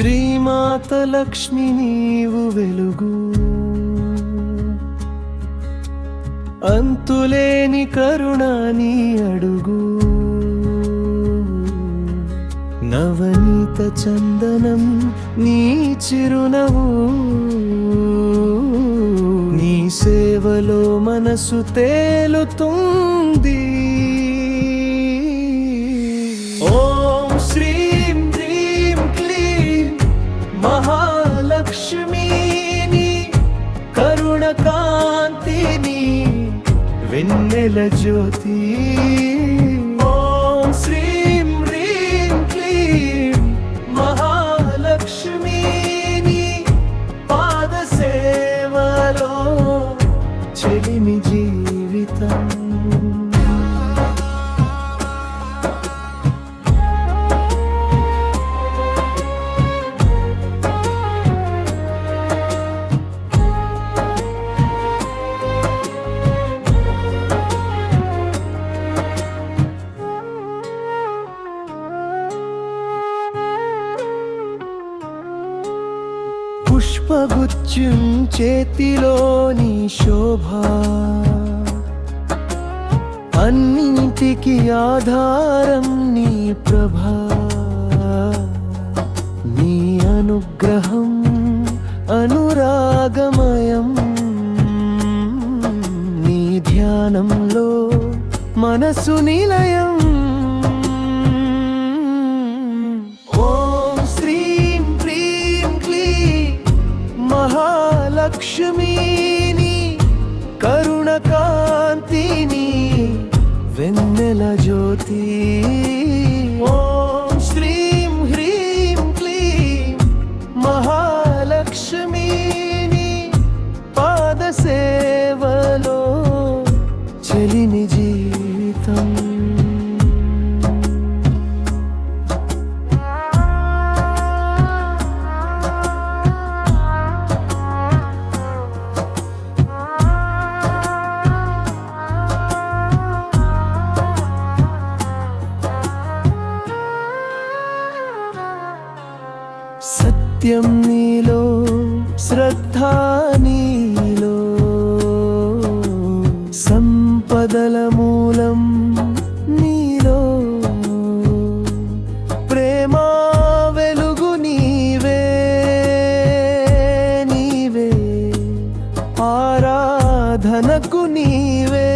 శ్రీమాత లక్ష్మి నీవు వెలుగు. అంతులేని కరుణ నీ అడుగు. నవనీత చందనం నీ చిరునవ్వు. నీ సేవలో మనసు తేలుతుంది. వెన్నెల పుష్పగుచ్ఛం చేతిలోని శోభ. అన్నింటికి ఆధారం నీ ప్రభా. నీ అనుగ్రహం అనురాగమయం. నీ ధ్యానంలో మనసు నిలయం. లక్ష్మీని కరుణ కాంతిని వెన్నెల జ్యోతి. సత్యం నీలో శ్రద్ధ నీలో. సంపదల మూలం నీలో. ప్రేమ వెలుగు నీవే నీవే. ఆరాధనకు నీవే.